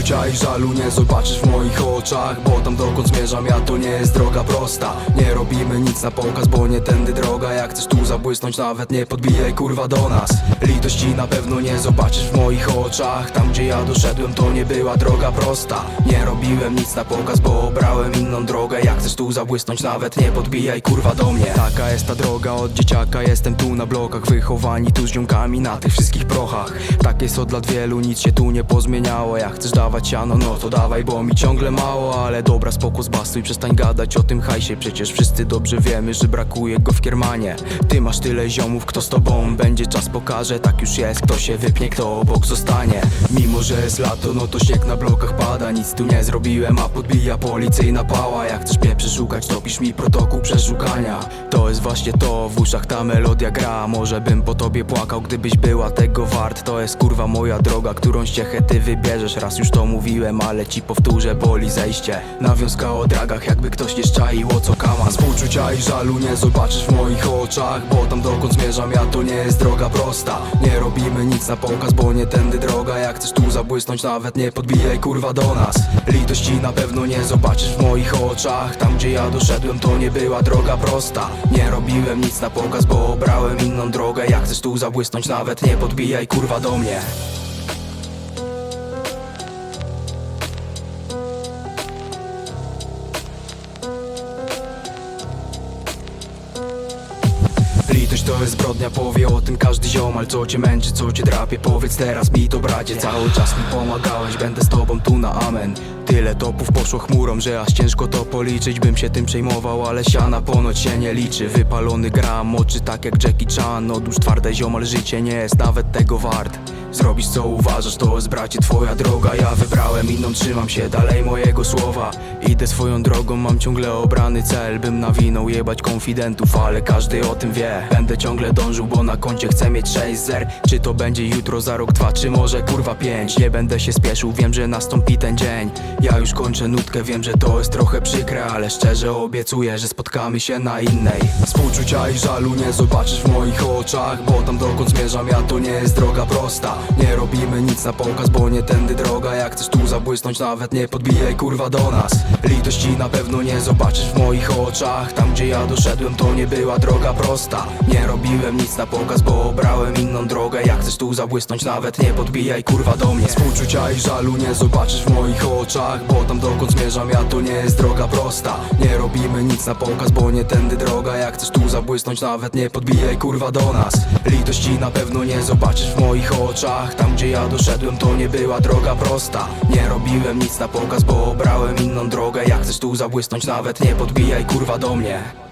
Współczucia i żalu nie zobaczysz w moich oczach Bo tam dokąd zmierzam ja to nie jest droga prosta. Nie robimy nic na pokaz, bo nie tędy droga. Jak chcesz tu zabłysnąć nawet nie podbijaj kurwa do nas. Litości na pewno nie zobaczysz w moich oczach. Tam gdzie ja doszedłem to nie była droga prosta. Nie robiłem nic na pokaz, bo obrałem inną drogę. Jak chcesz tu zabłysnąć nawet nie podbijaj kurwa do mnie. Taka jest ta droga od dzieciaka Jestem tu na blokach wychowani tu z ziomkami na tych wszystkich prochach. Tak jest od lat wielu, nic się tu nie pozmieniało. Jak chcesz dawać siano, no to dawaj, bo mi ciągle mało Ale dobra, spoko, zbastuj, przestań gadać o tym hajsie. Przecież wszyscy dobrze wiemy, że brakuje go w kiermanie. Ty masz tyle ziomów, kto z tobą będzie, czas pokaże. Tak już jest, kto się wypnie, kto obok zostanie. Mimo, że jest lato, no to śnieg na blokach pada. Nic tu nie zrobiłem, a podbija policyjna pała. Jak chcesz mnie przeszukać, to pisz mi protokół przeszukania To jest właśnie to, w uszach ta melodia gra. Może bym po tobie płakał, gdybyś była tego wart. To jest kurwa moja droga, którą ściechę ty wybierzesz. Raz już to mówiłem, ale ci powtórzę, boli zejście. Nawiązka o dragach, jakby ktoś nie szczaił o co kaman Współczucia i żalu nie zobaczysz w moich oczach Bo tam dokąd zmierzam ja to nie jest droga prosta. Nie robimy nic na pokaz, bo nie tędy droga. Jak chcesz tu zabłysnąć, nawet nie podbijaj kurwa do nas. Litości na pewno nie zobaczysz w moich oczach. Tam gdzie ja doszedłem to nie była droga prosta Nie robiłem nic na pokaz, bo obrałem inną drogę. Jak chcesz tu zabłysnąć, nawet nie podbijaj kurwa do mnie Litość to jest zbrodnia, powie o tym każdy ziomal Co cię męczy, co cię drapie, powiedz teraz mi to bracie Cały czas mi pomagałeś, będę z tobą tu na amen. Tyle topów poszło chmurą, że aż ciężko to policzyć Bym się tym przejmował, ale siana ponoć się nie liczy. Wypalony gram, oczy tak jak Jackie Chan Odłóż twarde ziomal, życie nie jest nawet tego wart Zrobisz co uważasz, to jest bracie twoja droga. Ja wybrałem inną, trzymam się dalej mojego słowa. Idę swoją drogą, mam ciągle obrany cel Bym nawinął jebać konfidentów, ale każdy o tym wie. Będę ciągle dążył, bo na koncie chcę mieć 6 zer. Czy to będzie jutro, za rok, dwa, czy może kurwa pięć? Nie będę się spieszył, wiem, że nastąpi ten dzień. Ja już kończę nutkę, wiem, że to jest trochę przykre Ale szczerze obiecuję, że spotkamy się na innej. Współczucia i żalu nie zobaczysz w moich oczach Bo tam dokąd zmierzam ja to nie jest droga prosta Nie robimy nic na pokaz, bo nie tędy droga. Jak chcesz tu zabłysnąć, nawet nie podbijaj kurwa do nas. Litości na pewno nie zobaczysz w moich oczach. Tam gdzie ja doszedłem to nie była droga prosta. Nie robiłem nic na pokaz, bo obrałem inną drogę. Jak chcesz tu zabłysnąć, nawet nie podbijaj kurwa do mnie. Współczucia i żalu nie zobaczysz w moich oczach Bo tam dokąd zmierzam ja to nie jest droga prosta. Nie robimy nic na pokaz, bo nie tędy droga. Jak chcesz tu zabłysnąć, nawet nie podbijaj kurwa do nas. Litości na pewno nie zobaczysz w moich oczach Tam gdzie ja doszedłem to nie była droga prosta. Nie robiłem nic na pokaz, bo obrałem inną drogę. Jak chcesz tu zabłysnąć, nawet nie podbijaj kurwa do mnie